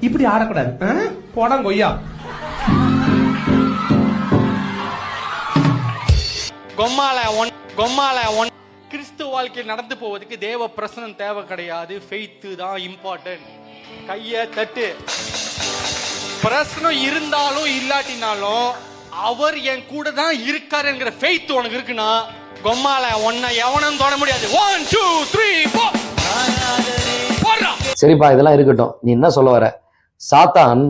இப்படி ஆடக்கூடாது. ஆ? போடா கொய்யா. கொம்மால ஒன் கொம்மால ஒன். கிறிஸ்துவ வாழ்க்கையில் நடந்து போவதுக்கு தேவ பிரசனம் தேவை கிடையாது. ஃபெய்த்து தான் இம்பார்ட்டன்ட் கைய தட்டு. பிரசனம் இருந்தாலும் இல்லாட்டினாலும் அவர் என் கூட தான் இருக்காருங்கிற ஃபெய்த் உனக்கு இருக்குன்னா கொம்மால ஒன்ன எவனும் தொட முடியாது. ஒன் டூ த்ரீ ஃபோர் சரிப்பா இதெல்லாம் இருக்கட்டும். நீ என்ன சொல்ல வர? சாத்தான்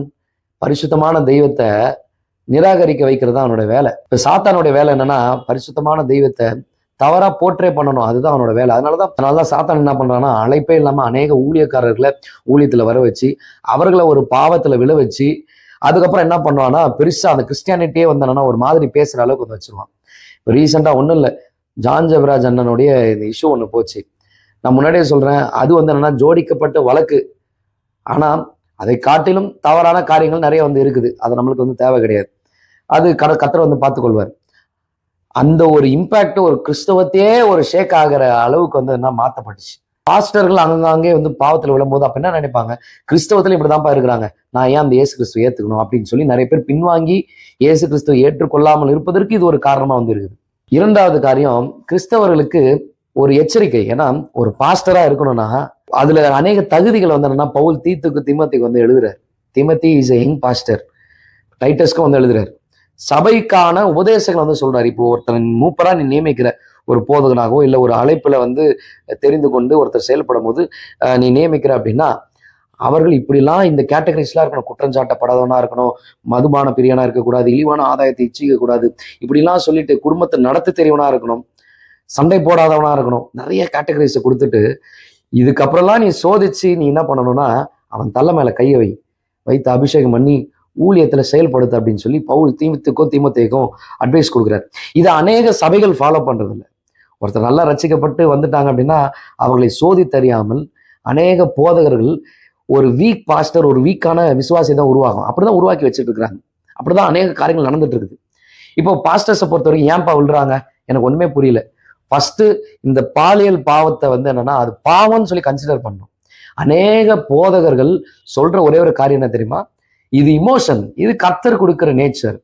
பரிசுத்தமான தெய்வத்தை நிராகரிக்க வைக்கிறது தான் அவனோட வேலை. இப்போ சாத்தானுடைய வேலை என்னன்னா பரிசுத்தமான தெய்வத்தை தவறாக போற்றே பண்ணணும். அதுதான் அவனோட வேலை. அதனாலதான் அதனாலதான் சாத்தான் என்ன பண்றான்னா அழைப்பே இல்லாமல் அநேக ஊழியக்காரர்களை ஊழியத்தில் வர வச்சு அவர்களை ஒரு பாவத்தில் விழ வச்சு அதுக்கப்புறம் என்ன பண்ணுவான்னா பெருசாக அந்த கிறிஸ்டியானிட்டியே வந்தானா ஒரு மாதிரி பேசுகிற அளவுக்கு வந்து வச்சிருவான். இப்போ ரீசெண்டாக ஒன்றும் இல்லை. ஜான் ஜெபராஜ் அண்ணனுடைய இந்த இஷ்யூ ஒன்று போச்சு. நான் முன்னாடியே சொல்றேன் அது வந்து என்னன்னா ஜோடிக்கப்பட்ட வழக்கு. ஆனா அதை காட்டிலும் தவறான காரியங்கள் நிறைய வந்து இருக்குது. அது நம்மளுக்கு வந்து தேவை கிடையாது. அது கட கத்தரை வந்து பார்த்துக்கொள்வார். அந்த ஒரு இம்பேக்ட் ஒரு கிறிஸ்தவத்தையே ஒரு ஷேக் ஆகிற அளவுக்கு வந்து என்ன மாற்றப்பட்டுச்சு பாஸ்டர்கள் அங்கங்கே வந்து பாவத்தில் விழும்போது அப்ப என்ன நினைப்பாங்க? கிறிஸ்தவத்துல இப்படிதான்ப்பா இருக்கிறாங்க. நான் ஏன் அந்த இயேசு கிறிஸ்துவ ஏத்துக்கணும்? அப்படின்னு சொல்லி நிறைய பேர் பின்வாங்கி இயேசு கிறிஸ்துவை ஏற்றுக்கொள்ளாமல் இருப்பதற்கு இது ஒரு காரணமா வந்து இருக்குது. இரண்டாவது காரியம் கிறிஸ்தவர்களுக்கு ஒரு எச்சரிக்கை. ஏன்னா ஒரு பாஸ்டரா இருக்கணும்னா அதுல அநேக தகுதிகள் வந்து என்னன்னா பவுல் தீத்துக்கு திமத்திக்கு வந்து எழுதுறாரு. Timothy is a young pastor டைட்டஸ்க்கும் வந்து எழுதுறாரு. சபைக்கான உபதேசங்கள் வந்து சொல்றாரு. இப்போ ஒருத்தன் மூப்பரா நீ நியமிக்கிற ஒரு போதகனாகவோ இல்லை ஒரு அழைப்புல வந்து தெரிந்து கொண்டு ஒருத்தர் செயல்படும் போது நீ நியமிக்கிற அப்படின்னா அவர்கள் இப்படிலாம் இந்த கேட்டகரிஸ்லாம் இருக்கணும். குற்றஞ்சாட்டப்படாதவனா இருக்கணும். மதுபான பிரியனா இருக்கக்கூடாது. இழிவான ஆதாயத்தை இச்சிக்க கூடாது இப்படிலாம் சொல்லிட்டு குடும்பத்தை நடத்த தெரியவனா இருக்கணும். சண்டை போடாதவனா இருக்கணும். நிறைய கேட்டகரிஸை கொடுத்துட்டு இதுக்கப்புறம்லாம் நீ சோதிச்சு நீ என்ன பண்ணணும்னா அவன் தள்ள மேல கையை வை. வைத்து அபிஷேகம் பண்ணி ஊழியத்துல செயல்படுத்து அப்படின்னு சொல்லி பவுல் தீமத்துக்கும் தீமத்தைக்கும் அட்வைஸ் கொடுக்குறாரு. இதை அநேக சபைகள் ஃபாலோ பண்றது இல்லை ஒருத்தர் நல்லா ரசிக்கப்பட்டு வந்துட்டாங்க அப்படின்னா அவர்களை சோதித்தறியாமல் அநேக போதகர்கள் ஒரு வீக் பாஸ்டர் ஒரு வீக்கான விசுவாசி தான் உருவாகும். அப்படிதான் உருவாக்கி வச்சுட்டு இருக்கிறாங்க. அப்படிதான் அநேக காரியங்கள் நடந்துட்டு இருக்குது. இப்போ பாஸ்டர்ஸை பொறுத்த வரைக்கும் ஏன்பா விழுறாங்க? எனக்கு ஒண்ணுமே புரியல. ஃபர்ஸ்ட் இந்த பாலியல் பாவத்தை வந்து என்னன்னா அது பாவம்னு சொல்லி கன்சிடர் பண்ணும் அநேக போதகர்கள் சொல்ற ஒரே ஒரு காரியம் என்ன தெரியுமா? இது இமோஷன் இது கர்த்தர் கொடுக்குற நேச்சர்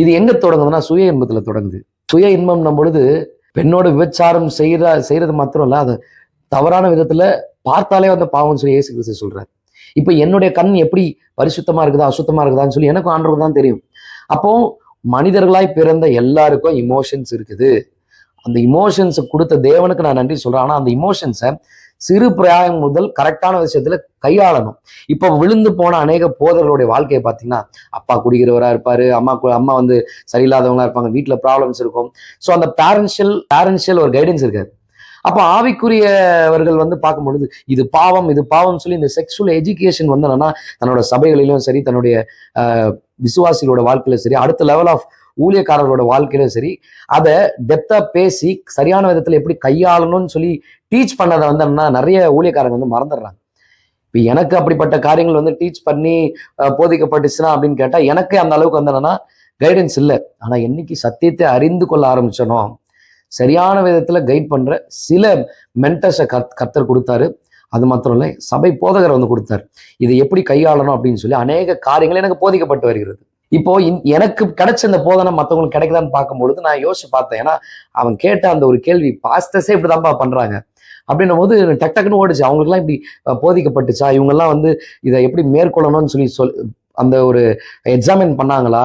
இது எங்க தொடங்குதுன்னா சுய இன்பத்துல தொடங்குது. சுய இன்பம் பொழுது பெண்ணோட விபச்சாரம் செய்யற செய்யறது மாத்திரம் இல்ல அது தவறான விதத்துல பார்த்தாலே வந்து பாவம்னு சொல்லி ஏசு கிறிஸ்து சொல்றாரு. இப்போ என்னுடைய கண் எப்படி பரிசுத்தமா இருக்குதா அசுத்தமா இருக்குதான்னு சொல்லி எனக்கும் ஆண்டவர் தான் தெரியும். அப்போ மனிதர்களாய் பிறந்த எல்லாருக்கும் இமோஷன்ஸ் இருக்குது. அந்த இமோஷன்ஸை கொடுத்த தேவனுக்கு நான் நன்றி சொல்றேன். ஆனா அந்த இமோஷன்ஸை சிறு பிராயம் முதல் கரெக்டான விஷயத்துல கையாளணும். இப்போ விழுந்து போன அநேக போதர்களுடைய வாழ்க்கையை பார்த்தீங்கன்னா அப்பா குடிக்கிறவரா இருப்பாரு அம்மா அம்மா வந்து சரியில்லாதவங்களா இருப்பாங்க வீட்டில் ப்ராப்ளம்ஸ் இருக்கும். ஸோ அந்த பேரன்ஷியல் பேரன்ஷியல் ஒரு கைடன்ஸ் இருக்காது. அப்போ ஆவிக்குரியவர்கள் வந்து பார்க்கும் பொழுது இது பாவம் இது பாவம் சொல்லி இந்த செக்ஷுவல் எஜுகேஷன் வந்து என்னன்னா தன்னோட சபைகளிலும் சரி தன்னுடைய ஆஹ், விசுவாசிகளோட வாழ்க்கையிலும் சரி அடுத்த லெவல் ஆஃப் ஊழியக்காரர்களோட வாழ்க்கையிலும் சரி அதை டெப்தா பேசி சரியான விதத்துல எப்படி கையாளணும்னு சொல்லி டீச் பண்ணதை வந்து என்னன்னா நிறைய ஊழியக்காரங்க வந்து மறந்துடுறாங்க. இப்போ எனக்கு அப்படிப்பட்ட காரியங்கள் வந்து டீச் பண்ணி போதிக்கப்பட்டுச்சுன்னா அப்படின்னு கேட்டால் எனக்கு அந்த அளவுக்கு வந்து என்னன்னா கைடன்ஸ் இல்லை. ஆனால் என்னைக்கு சத்தியத்தை அறிந்து கொள்ள ஆரம்பிச்சனோ சரியான விதத்தில் கைட் பண்ணுற சில மென்டர்ஸை கத் கர்த்தர் கொடுத்தாரு. அது மாத்திரம் இல்லை சபை போதகர் வந்து கொடுத்தாரு. இதை எப்படி கையாளணும் அப்படின்னு சொல்லி அநேக காரியங்கள் எனக்கு போதிக்கப்பட்டு வருகிறது. இப்போ எனக்கு கிடைச்ச இந்த போதனை மற்றவங்களுக்கு கிடைக்குதான்னு பார்க்கும்பொழுது நான் யோசிச்சு பார்த்தேன். ஏன்னா அவன் கேட்ட அந்த ஒரு கேள்வி பாஸ்டர்ஸே இப்படிதான்ப்பா பண்றாங்க. அப்படின்னும் போது டக் டக்குன்னு ஓடுச்சு. அவங்களுக்குலாம் இப்படி போதிக்கப்பட்டுச்சா? இவங்கெல்லாம் வந்து இதை எப்படி மேற்கொள்ளணும்னு சொல்லி சொல் அந்த ஒரு எக்ஸாமின் பண்ணாங்களா?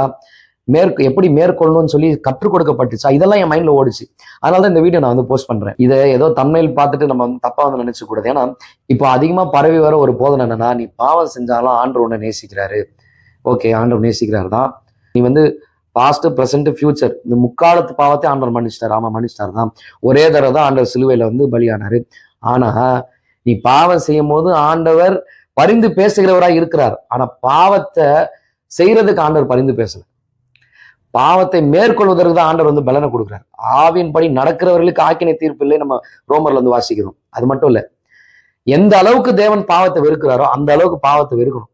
மேற்கு எப்படி மேற்கொள்ளணும்னு சொல்லி கற்றுக் கொடுக்கப்பட்டுச்சா? இதெல்லாம் என் மைண்ட்ல ஓடிச்சு. அதனால தான் இந்த வீடியோ நான் வந்து போஸ்ட் பண்றேன். இதை ஏதோ தன்மையில் பார்த்துட்டு நம்ம வந்து தப்பா வந்து நினைச்சு கூடாது ஏன்னா இப்போ அதிகமா பரவி வர ஒரு போதனை என்னன்னா நீ பாவம் செஞ்சாலும் ஆண்டு ஒன்று நேசிக்கிறாரு. ஓகே ஆண்டவர் நேசிக்கிறாரு தான் நீ வந்து பாஸ்ட் ப்ரெசென்ட் ஃபியூச்சர் இந்த முக்காலத்து பாவத்தை ஆண்டவர் மன்னிச்சிட்டார். ஆமா மன்னிச்சிட்டார் தான் ஒரே தடவை தான் ஆண்டவர் சிலுவையில வந்து பலியானாரு. ஆனா நீ பாவம் செய்யும் போது ஆண்டவர் பரிந்து பேசுகிறவராக இருக்கிறார். ஆனா பாவத்தை செய்யறதுக்கு ஆண்டவர் பரிந்து பேசல. பாவத்தை மேற்கொள்வதற்கு தான் ஆண்டவர் வந்து பலனை கொடுக்குறார். ஆவியின்படி நடக்கிறவர்களுக்கு ஆக்கினை தீர்ப்பு இல்லை நம்ம ரோமர்ல வந்து வாசிக்கிறோம். அது மட்டும் இல்ல எந்த அளவுக்கு தேவன் பாவத்தை வெறுக்கிறாரோ அந்த அளவுக்கு பாவத்தை வெறுக்கணும்.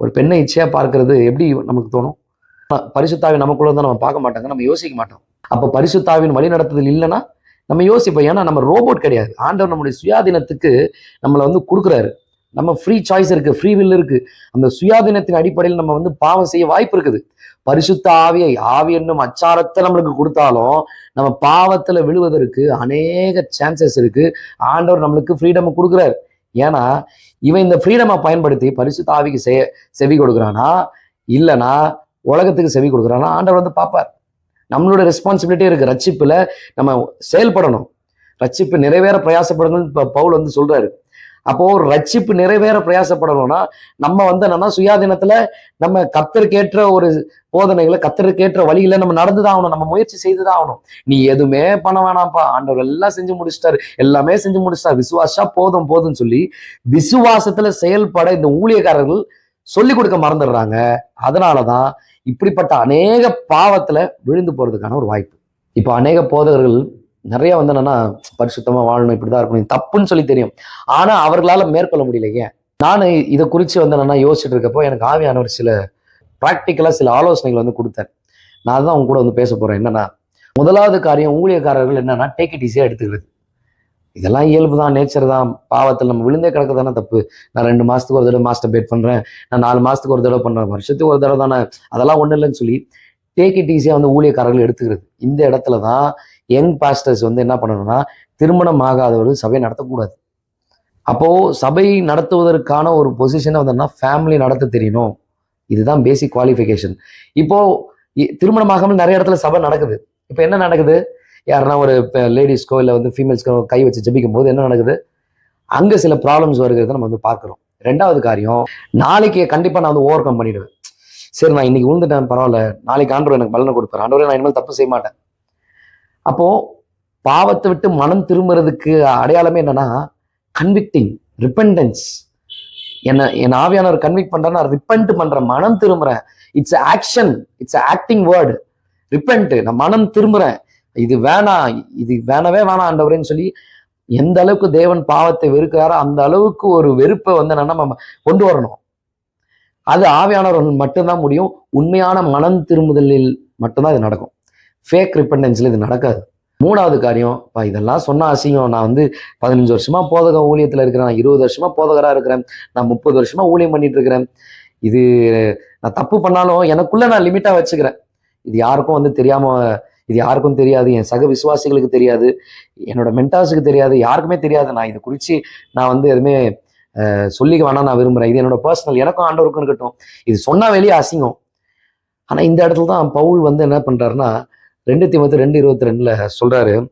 ஒரு பெண்ணை இச்சையாக பார்க்கறது எப்படி நமக்கு தோணும்? பரிசுத்தாவி நமக்குள்ள தான் நம்ம பார்க்க மாட்டாங்க நம்ம யோசிக்க மாட்டோம். அப்போ பரிசுத்தாவின் வழி நடத்துதல் இல்லைன்னா நம்ம யோசிப்போம். ஏன்னா நம்ம ரோபோட் கிடையாது. ஆண்டவர் நம்முடைய சுயாதீனத்துக்கு நம்மளை வந்து கொடுக்குறாரு. நம்ம ஃப்ரீ சாய்ஸ் இருக்குது ஃப்ரீ வில் இருக்குது அந்த சுயாதீனத்தின் அடிப்படையில் நம்ம வந்து பாவம் செய்ய வாய்ப்பு இருக்குது. பரிசுத்த ஆவியை ஆவி என்னும் அச்சாரத்தை நம்மளுக்கு கொடுத்தாலும் நம்ம பாவத்தில் விழுவதற்கு அநேக சான்சஸ் இருக்குது ஆண்டவர் நம்மளுக்கு ஃப்ரீடம் கொடுக்குறாரு. ஏன்னா இவன் இந்த ஃப்ரீடமை பயன்படுத்தி பரிசு தாவிக்கு செய செவி கொடுக்குறானா? இல்லைனா உலகத்துக்கு செவி கொடுக்குறானா? ஆண்டவர் வந்து பார்ப்பார். நம்மளோட ரெஸ்பான்சிபிலிட்டி இருக்குது ரட்சிப்பில் நம்ம செயல்படணும். ரட்சிப்பு நிறைவேற பிரயாசப்படணும்னு இப்போ பவுல் வந்து சொல்கிறாரு அப்போ ரட்சிப்பு நிறைவேற பிரயாசப்படணும்னா நம்ம வந்து என்னன்னா சுயாதீனத்துல நம்ம கத்தருக்கேற்ற ஒரு போதனைகளை கத்தருக்கேற்ற வழியில நம்ம நடந்துதான் ஆகணும் நம்ம முயற்சி செய்துதான் ஆகணும். நீ எதுவுமே பண்ண வேணாம்ப்பா. ஆண்டவர் எல்லாம் செஞ்சு முடிச்சிட்டாரு. எல்லாமே செஞ்சு முடிச்சிட்டாரு. விசுவாசா போதும் போதும்னு சொல்லி விசுவாசத்துல செயல்பட இந்த ஊழியக்காரர்கள் சொல்லி கொடுக்க மறந்துடுறாங்க. அதனாலதான் இப்படிப்பட்ட அநேக பாவத்துல விழுந்து போறதுக்கான ஒரு வாய்ப்பு. இப்போ அநேக போதகர்கள் நிறைய வந்து என்னன்னா பரிசுத்தமா வாழணும் இப்படிதான் இருக்கணும் தப்புன்னு சொல்லி தெரியும். ஆனா அவர்களால மேற்கொள்ள முடியல ஏன்? நான் இதை குறித்து வந்து என்னன்னா யோசிச்சுட்டு இருக்கப்போ எனக்கு ஆவியானவர் சில ப்ராக்டிக்கலா சில ஆலோசனைகள் வந்து கொடுத்தார். நான் தான் அவங்க கூட வந்து பேச போறேன். என்னன்னா முதலாவது காரியம் ஊழியக்காரர்கள் என்னன்னா டேக் இட் ஈஸியாக எடுத்துக்கிறது. இதெல்லாம் இயல்பு தான் நேச்சர் தான். பாவத்தில் நம்ம விழுந்தே கிடக்க தானே தப்பு. நான் ரெண்டு மாசத்துக்கு ஒரு தடவை மாஸ்டர் பேட் பண்றேன். நான் நாலு மாசத்துக்கு ஒரு தடவை பண்றேன். வருஷத்துக்கு ஒரு தடவை தானே. அதெல்லாம் ஒன்றும் இல்லைன்னு சொல்லி டேக் இட் ஈஸியாக வந்து ஊழியக்காரர்கள் எடுத்துக்கிறது. இந்த இடத்துல தான் யங் பாஸ்டர்ஸ் வந்து என்ன பண்ணணும்னா திருமணம் ஆகாதவர்கள் சபை நடத்தக்கூடாது. அப்போ சபை நடத்துவதற்கான ஒரு பொசிஷனை வந்தோம்னா ஃபேமிலி நடத்த தெரியணும். இதுதான் பேசிக் குவாலிஃபிகேஷன் இப்போ இ- திருமணம் ஆகாமல் நிறைய இடத்துல சபை நடக்குது. இப்போ என்ன நடக்குது? யாருன்னா ஒரு லேடிஸ்க்கோ இல்லை வந்து ஃபீமேல்ஸ்க்கோ கை வச்சு ஜபிக்கும் போது என்ன நடக்குது? அங்கே சில ப்ராப்ளம்ஸ் வருகிறத நம்ம வந்து பார்க்குறோம். ரெண்டாவது காரியம் நாளைக்கு கண்டிப்பாக நான் வந்து ஓவர் கம் பண்ணிடுவேன். சரி நான் இன்னைக்கு விழுந்துட்டேன் பரவாயில்ல. நாளைக்கு ஆண்டவர் எனக்கு பலனை கொடுப்பார். ஆண்டவரே நான் இனிமேல் தப்பு செய்ய மாட்டேன். அப்போது பாவத்தை விட்டு மனம் திரும்புறதுக்கு அடையாளமே என்னன்னா கன்விக்டிங் ரிப்பெண்டன்ஸ் என்ன என் ஆவியானவர் கன்விக்ட் பண்றேன் நான் ரிப்பெண்ட் பண்ணுறேன் மனம் திரும்புகிறேன் it's action it's acting word repent நான் மனம் திரும்புகிறேன் இது வேணாம் இது வேணவே வேணாம் ஆண்டவரேன்னு சொல்லி எந்த அளவுக்கு தேவன் பாவத்தை வெறுக்கிறாரோ அந்த அளவுக்கு ஒரு வெறுப்பை வந்து என்னன்னா நம்ம கொண்டு வரணும். அது ஆவியானவர்கள் மட்டும்தான் முடியும். உண்மையான மனம் திரும்புதலில் மட்டும்தான் இது நடக்கும். ஃபேக் ரிப்பண்டன்ஸில் இது நடக்காது. மூணாவது காரியம் இப்போ இதெல்லாம் சொன்ன அசிங்கம். நான் வந்து பதினஞ்சு வருஷமா போதக ஊழியத்தில் இருக்கிறேன். நான் இருபது வருஷமா போதகராக இருக்கிறேன். நான் முப்பது வருஷமா ஊழியம் பண்ணிட்டு இருக்கிறேன். இது நான் தப்பு பண்ணாலும் எனக்குள்ள நான் லிமிட்டாக வச்சுக்கிறேன். இது யாருக்கும் வந்து தெரியாம இது யாருக்கும் தெரியாது. என் சக விசுவாசிகளுக்கு தெரியாது. என்னோட மென்டாஸுக்கு தெரியாது. யாருக்குமே தெரியாது. நான் இது குறித்து நான் வந்து எதுவுமே சொல்லிக்க வேணாம் நான் விரும்புகிறேன் இது என்னோட பர்சனல் எனக்கும் ஆண்டவருக்கும் இருக்கட்டும். இது சொன்னால் வெளியே அசிங்கம். ஆனால் இந்த இடத்துல தான் பவுல் வந்து என்ன பண்ணுறாருன்னா ரெண்டு தீமத்து ரெண்டு இருபத்தி ரெண்டுல சொல்றாரு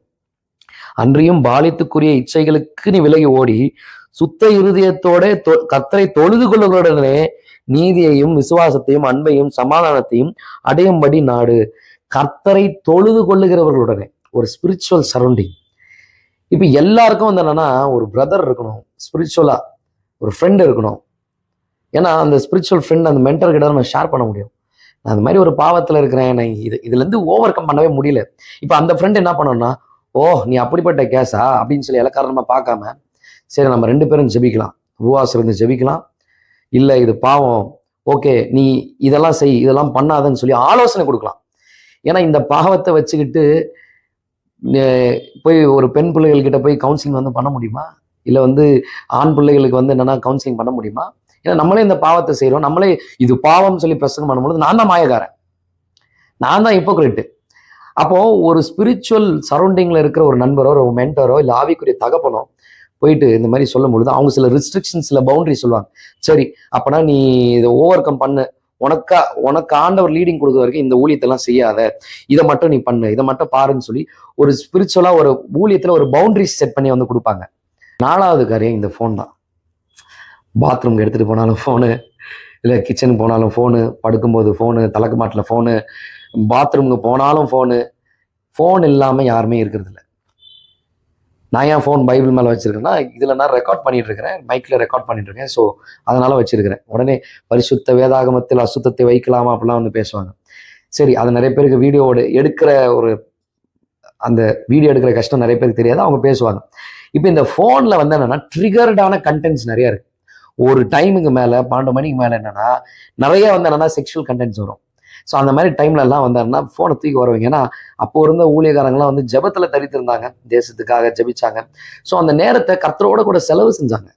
அன்றியும் பாலித்துக்குரிய இச்சைகளுக்கு நீ விலகி ஓடி சுத்த இருதயத்தோட தொ- தொழுது கொள்ளுகளுடனே நீதியையும் விசுவாசத்தையும் அன்பையும் சமாதானத்தையும் அடையும்படி நாடு. கர்த்தரை தொழுது கொள்ளுகிறவர்களுடனே ஒரு ஸ்பிரிச்சுவல் சரௌண்டிங் இப்போ எல்லாருக்கும் வந்து என்னன்னா ஒரு பிரதர் இருக்கணும் ஸ்பிரிச்சுவலா ஒரு ஃப்ரெண்ட் இருக்கணும். ஏன்னா அந்த ஸ்பிரிச்சுவல் ஃப்ரெண்ட் அந்த மென்டர் கிட்ட நம்ம ஷேர் பண்ண முடியும். நான் அந்த மாதிரி ஒரு பாவத்தில் இருக்கிறேன். நான் இது இதுலேருந்து ஓவர் கம் பண்ணவே முடியல. இப்போ அந்த ஃப்ரெண்டு என்ன பண்ணோம்னா ஓ நீ அப்படிப்பட்ட கேஸா அப்படின்னு சொல்லி இலக்காரமா பார்க்காம சரி நம்ம ரெண்டு பேரும் ஜெபிக்கலாம். உபவாசம் இருந்து ஜெபிக்கலாம். இல்லை இது பாவம். ஓகே நீ இதெல்லாம் செய் இதெல்லாம் பண்ணாதன்னு சொல்லி ஆலோசனை கொடுக்கலாம். ஏன்னா இந்த பாவத்தை வச்சுக்கிட்டு போய் ஒரு பெண் பிள்ளைகள்கிட்ட போய் கவுன்சிலிங் வந்து பண்ண முடியுமா? இல்லை வந்து ஆண் பிள்ளைகளுக்கு வந்து என்னென்னா கவுன்சிலிங் பண்ண முடியுமா? ஏன்னா நம்மளே இந்த பாவத்தை செய்கிறோம் நம்மளே இது பாவம் சொல்லி பிரசங்கம் பண்ணும்போது நான் தான் மாயக்காரன். நான் தான் ஹிப்போக்ரிட்டு அப்போ ஒரு ஸ்பிரிச்சுவல் சரௌண்டிங்ல இருக்கிற ஒரு நண்பரோ ஒரு மென்டரோ இல்லை ஆவிக்குரிய தகப்பனோ போயிட்டு இந்த மாதிரி சொல்லும் பொழுது அவங்க சில ரெஸ்ட்ரிக்ஷன் சில பவுண்டரி சொல்லுவாங்க. சரி அப்பனா நீ இதை ஓவர் கம் பண்ணு. உனக்கா உனக்கு ஆண்டவர் லீடிங் கொடுக்குற வரைக்கும் இந்த ஊழியத்தெல்லாம் செய்யாத. இதை மட்டும் நீ பண்ணு. இதை மட்டும் பாருன்னு சொல்லி ஒரு ஸ்பிரிச்சுவலா ஒரு ஊழியத்துல ஒரு பவுண்டரிஸ் செட் பண்ணி வந்து கொடுப்பாங்க. நாலாவது காரியம் இந்த ஃபோன் தான். பாத்ரூம்க்கு எடுத்துகிட்டு போனாலும் ஃபோனு இல்லை கிச்சனுக்கு போனாலும் ஃபோனு படுக்கும்போது ஃபோனு தலக்கு மாட்டில் ஃபோனு பாத்ரூமுக்கு போனாலும் ஃபோனு ஃபோன் இல்லாமல் யாருமே இருக்கிறதில்ல நான் ஏன் ஃபோன் பைபிள் மேலே வச்சுருக்கேன்னா இதில் நான் ரெக்கார்ட் பண்ணிட்டு இருக்கிறேன் மைக்கில் ரெக்கார்ட் பண்ணிட்டு இருக்கேன். ஸோ அதனால் வச்சுருக்கிறேன். உடனே பரிசுத்த வேதாகமத்தில் அசுத்தத்தை வைக்கலாமா அப்படிலாம் வந்து பேசுவாங்க. சரி அது நிறைய பேருக்கு வீடியோவோட எடுக்கிற ஒரு அந்த வீடியோ எடுக்கிற கஷ்டம் நிறைய பேருக்கு தெரியாது அவங்க பேசுவாங்க. இப்போ இந்த ஃபோனில் வந்து என்னென்னா ட்ரிகர்டான கண்டென்ட்ஸ் நிறையா இருக்குது ஒரு டைமுக்கு மேலே பன்னெண்டு மணிக்கு மேலே என்னென்னா நிறைய வந்து செக்ஷுவல் கண்டென்ட்ஸ் வரும். ஸோ அந்த மாதிரி டைம்லலாம் வந்தாருன்னா ஃபோனை தூக்கி வருவீங்க. ஏன்னா அப்போ இருந்த ஊழியக்காரங்களாம் வந்து ஜெபத்தில் தரித்திருந்தாங்க. தேசத்துக்காக ஜெபிச்சாங்க. ஸோ அந்த நேரத்தை கர்த்தரோட கூட செலவு செஞ்சாங்க.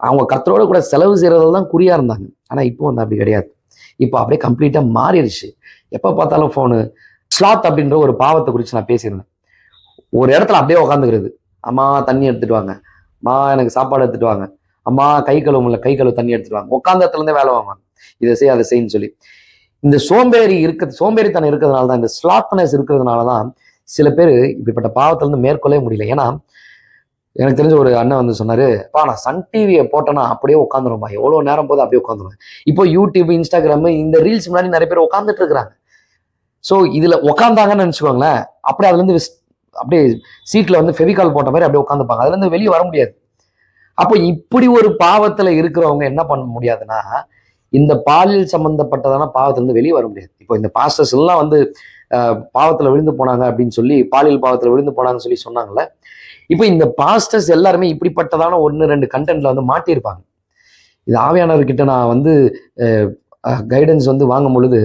அவங்க கர்த்தரோட கூட செலவு செய்கிறதுல தான் குறியாக இருந்தாங்க. ஆனால் இப்போ வந்து அப்படி கிடையாது. இப்போ அப்படியே கம்ப்ளீட்டாக மாறிடுச்சு. எப்போ பார்த்தாலும் ஃபோனு ஸ்லாத் அப்படின்ற ஒரு பாவத்தை குறித்து நான் பேசியிருந்தேன். ஒரு இடத்துல அப்படியே உக்காந்துக்கிறது. அம்மா தண்ணி எடுத்துட்டு வாங்க. அம்மா எனக்கு சாப்பாடு எடுத்துட்டு வாங்க. அம்மா கை கழுவு முடியல கை கழுவு தண்ணி எடுத்துருவாங்க உட்காந்த இடத்துலேருந்தே வேலை வாங்குவாங்க இதை செய் அதை செய்யுன்னு சொல்லி. இந்த சோம்பேறி இருக்க சோம்பேறித்தனம் இருக்கிறதுனால தான் இந்த ஸ்லாத்னஸ் இருக்கிறதுனால தான் சில பேர் இப்படிப்பட்ட பாவத்திலேருந்து மேற்கொள்ளவே முடியல. ஏன்னா எனக்கு தெரிஞ்ச ஒரு அண்ணன் வந்து சொன்னாரு பா நான் சன் டிவியை போட்டேன்னா அப்படியே உட்காந்துருமா எவ்வளோ நேரம் போது அப்படியே உட்காந்துருவேன் இப்போ யூடியூப் இன்ஸ்டாகிராம் இந்த ரீல்ஸ் முன்னாடி நிறைய பேர் உட்காந்துட்டு இருக்கிறாங்க. ஸோ இதில் உட்காந்தாங்கன்னு நினச்சிக்கோங்களேன் அப்படியே அதுலேருந்து அப்படியே சீட்டில் வந்து ஃபெவிகால் போட்ட மாதிரி அப்படியே உட்காந்துப்பாங்க அதுலேருந்து வெளியே வர முடியாது. அப்போ இப்படி ஒரு பாவத்துல இருக்கிறவங்க என்ன பண்ண முடியாதுன்னா இந்த பாலியல் சம்பந்தப்பட்டதான பாவத்துல இருந்து வெளியே வர முடியாது. இப்போ இந்த பாஸ்டர்ஸ் எல்லாம் வந்து பாவத்தில் பாவத்துல விழுந்து போனாங்க அப்படின்னு சொல்லி பாலியல் பாவத்துல விழுந்து போனாங்கன்னு சொல்லி சொன்னாங்கல்ல இப்போ இந்த பாஸ்டர்ஸ் எல்லாருமே இப்படிப்பட்டதான ஒன்று ரெண்டு கண்டென்ட்ல வந்து மாட்டியிருப்பாங்க. இது ஆவியானவர்கிட்ட நான் வந்து கைடன்ஸ் வந்து வாங்கும் பொழுது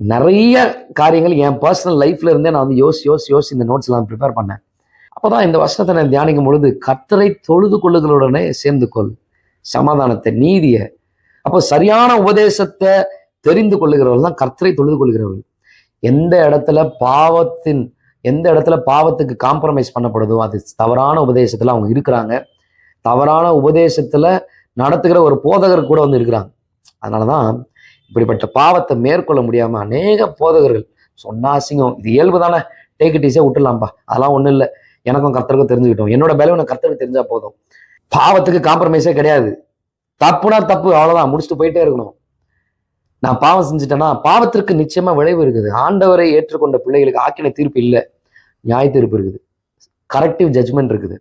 நிறைய காரியங்கள் என் பர்சனல் லைஃப்ல இருந்தே நான் வந்து யோசி யோசி யோசி இந்த நோட்ஸ்லாம் ப்ரிப்பேர் பண்ணேன். அப்போதான் இந்த வசனத்தை நான் தியானிக்கும் பொழுது கத்தரை தொழுது கொள்ளுகளுடனே சேர்ந்து கொள் சமாதானத்தை நீதியை. அப்போ சரியான உபதேசத்தை தெரிந்து கொள்ளுகிறவர்கள் தான் கர்த்தரை தொழுது கொள்கிறவர்கள் எந்த இடத்துல பாவத்தின் எந்த இடத்துல பாவத்துக்கு காம்ப்ரமைஸ் பண்ணப்படுதோ அது தவறான உபதேசத்தில் அவங்க இருக்கிறாங்க. தவறான உபதேசத்தில் நடத்துகிற ஒரு போதகர் கூட வந்து இருக்கிறாங்க. அதனாலதான் இப்படிப்பட்ட பாவத்தை மேற்கொள்ள முடியாமல் அநேக போதகர்கள் சொன்னா அசிங்கம் இது இயல்பு தானே டேக் இட் ஈஸியாக விட்டுலாம்ப்பா அதெல்லாம் ஒன்றும் இல்லை எனக்கும் கர்த்தருக்கும் தெரிஞ்சுக்கிட்டோம். என்னோட பலவீனம் கர்த்தருக்கு தெரிஞ்சா போதும். பாவத்துக்கு காம்ப்ரமைஸே கிடையாது. தப்புனா தப்பு அவ்வளவுதான். முடிச்சுட்டு போயிட்டே இருக்கணும். நான் பாவம் செஞ்சுட்டேன்னா பாவத்திற்கு நிச்சயமா விளைவு இருக்குது. ஆண்டவரை ஏற்றுக்கொண்ட பிள்ளைகளுக்கு ஆக்கின தீர்ப்பு இல்லை. நியாய தீர்ப்பு இருக்குது. கரெக்டிவ் ஜட்ஜ்மெண்ட் இருக்குது.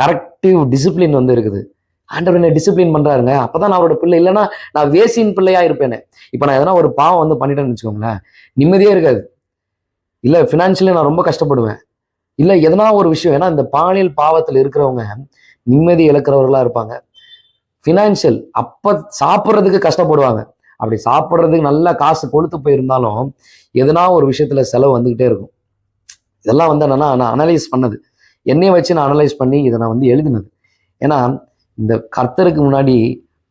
கரெக்டிவ் டிசிப்ளின் வந்து இருக்குது. ஆண்டவர் என்ன டிசிப்ளின் பண்றாருங்க. அப்பதான் நான் அவரோட பிள்ளை. இல்லைன்னா நான் வேசியின் பிள்ளையா இருப்பேனே. இப்போ நான் எதனா ஒரு பாவம் வந்து பண்ணிட்டேன்னு வச்சுக்கோங்களேன். நிம்மதியே இருக்காது. இல்லை ஃபினான்ஷியலி நான் ரொம்ப கஷ்டப்படுவேன். இல்லை எதனா ஒரு விஷயம் ஏன்னா இந்த பாலியல் பாவத்தில் இருக்கிறவங்க நிம்மதி இழக்கிறவர்களாக இருப்பாங்க. ஃபினான்ஷியல் அப்போ சாப்பிட்றதுக்கு கஷ்டப்படுவாங்க. அப்படி சாப்பிட்றதுக்கு நல்லா காசு கொழுத்து போயிருந்தாலும் எதனா ஒரு விஷயத்தில் செலவு வந்துக்கிட்டே இருக்கும். இதெல்லாம் வந்து என்னன்னா நான் அனலைஸ் பண்ணது. என்னையை வச்சு நான் அனலைஸ் பண்ணி இதை நான் வந்து எழுதினது. ஏன்னா இந்த கர்த்தருக்கு முன்னாடி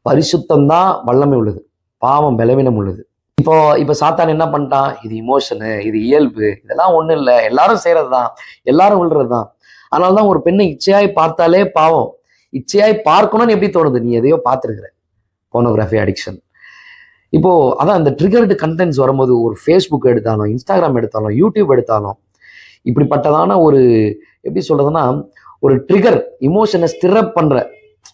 பரிசுத்தம் தான் வல்லமை உள்ளது. பாவம் பலவீனம் உள்ளது. இப்போ இப்போ சாத்தான் என்ன பண்ணிட்டான்? இது இமோஷனு இது இயல்பு இதெல்லாம் ஒன்றும் இல்லை. எல்லாரும் செய்கிறது தான் எல்லாரும் விழுறது தான் அதனால தான் ஒரு பெண்ணை இச்சையாய் பார்த்தாலே பாவம். இச்சையாய் பார்க்கணும்னு எப்படி தோணுது? நீ எதையோ பார்த்துருக்குற. போனோகிராஃபி அடிக்ஷன் இப்போ அதான் இந்த ட்ரிகர்டு கண்டென்ட்ஸ் வரும்போது ஒரு ஃபேஸ்புக் எடுத்தாலும் இன்ஸ்டாகிராம் எடுத்தாலும் யூடியூப் எடுத்தாலும் இப்படிப்பட்டதான ஒரு எப்படி சொல்றதுன்னா ஒரு ட்ரிகர் இமோஷனை ஸ்டிரப் பண்ற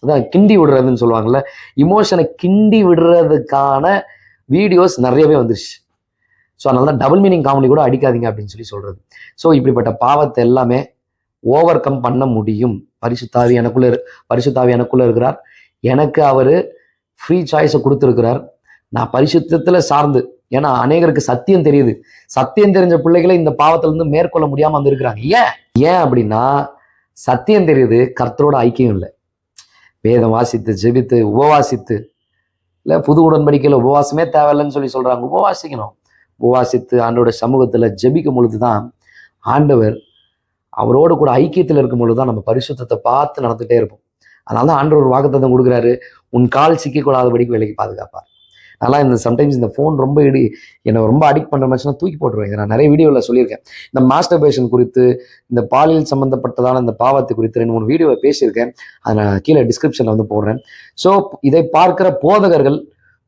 அதான் கிண்டி விடுறதுன்னு சொல்லுவாங்கல்ல இமோஷனை கிண்டி விடுறதுக்கான வீடியோஸ் நிறையவே வந்துருச்சு. ஸோ அதனால தான் டபுள் மீனிங் காமெடி கூட அடிக்காதீங்க அப்படின்னு சொல்லி சொல்றது. ஸோ இப்படிப்பட்ட பாவத்தை எல்லாமே ஓவர் கம் பண்ண முடியும். பரிசுத்தாவி எனக்குள்ள பரிசுத்தாவி எனக்குள்ள இருக்கிறார். எனக்கு அவர் ஃப்ரீ சாய்ஸை கொடுத்துருக்கிறார். நான் பரிசுத்தத்தில் சார்ந்து ஏன்னா அநேகருக்கு சத்தியம் தெரியுது. சத்தியம் தெரிஞ்ச பிள்ளைகளை இந்த பாவத்திலிருந்து மேற்கொள்ள முடியாம வந்துருக்கிறாங்க. ஏன்? ஏன் அப்படின்னா சத்தியம் தெரியுது கர்த்தரோட ஐக்கியம் இல்லை. வேதம் வாசித்து ஜெபித்து உபவாசித்து இல்லை புது உடன்படிக்கையில் உபவாசமே தேவையில்லைன்னு சொல்லி சொல்கிறாங்க உபவாசிக்கணும். உபவாசித்து ஆண்டோட சமூகத்தில் ஜெபிக்கும் பொழுது தான் ஆண்டவர் அவரோடு கூட ஐக்கியத்தில் இருக்கும் பொழுது தான் நம்ம பரிசுத்தத்தை பார்த்து நடந்துகிட்டே இருப்போம். அதனால தான் ஆண்டவர் வாக்குத்தத்தம் கொடுக்குறாரு. உன் கால் சிக்கிக்கொள்ளாதபடிக்கு விலைக்கு பாதுகாப்பார். அதெல்லாம் இந்த சம்டைம்ஸ் இந்த ஃபோன் ரொம்ப இடி என்னை ரொம்ப அடிக்ட் பண்ணுற மாதிரினா தூக்கி போட்டுருவேன். இதை நான் நிறைய வீடியோவில் சொல்லியிருக்கேன். இந்த மாஸ்டர்பேஷன் குறித்து இந்த பாலியல் சம்மந்தப்பட்டதான இந்த பாவத்தை குறித்து ரெண்டு மூணு வீடியோவில் பேசியிருக்கேன். அதை நான் கீழே டிஸ்கிரிப்ஷனில் வந்து போடுறேன். ஸோ இதை பார்க்குற போதகர்கள்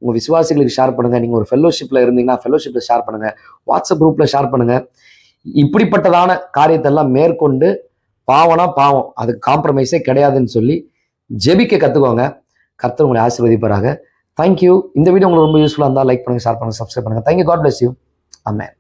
உங்கள் விசுவாசிகளுக்கு ஷேர் பண்ணுங்கள் நீங்கள் ஒரு ஃபெல்லோஷிப்பில் இருந்தீங்கன்னா ஃபெல்லோஷிப்பில் ஷேர் பண்ணுங்கள் வாட்ஸ்அப் குரூப்பில் ஷேர் பண்ணுங்கள் இப்படிப்பட்டதான காரியத்தை எல்லாம் மேற்கொண்டு பாவனா பாவம். அதுக்கு காம்ப்ரமைஸே கிடையாதுன்னு சொல்லி ஜெபிக்க கற்றுக்கோங்க கர்த்தர் உங்களை ஆசீர்வதிப்பாராக. தேங்க்யூ இந்த வீடியோ உங்களுக்கு ரொம்ப யூஸ்ஃபுல்லாக இருந்தால் லைக் பண்ணுங்கள் ஷேர் பண்ணுங்கள் சப்ஸ்கிரைப் பண்ணுங்கள் thank you God bless you amen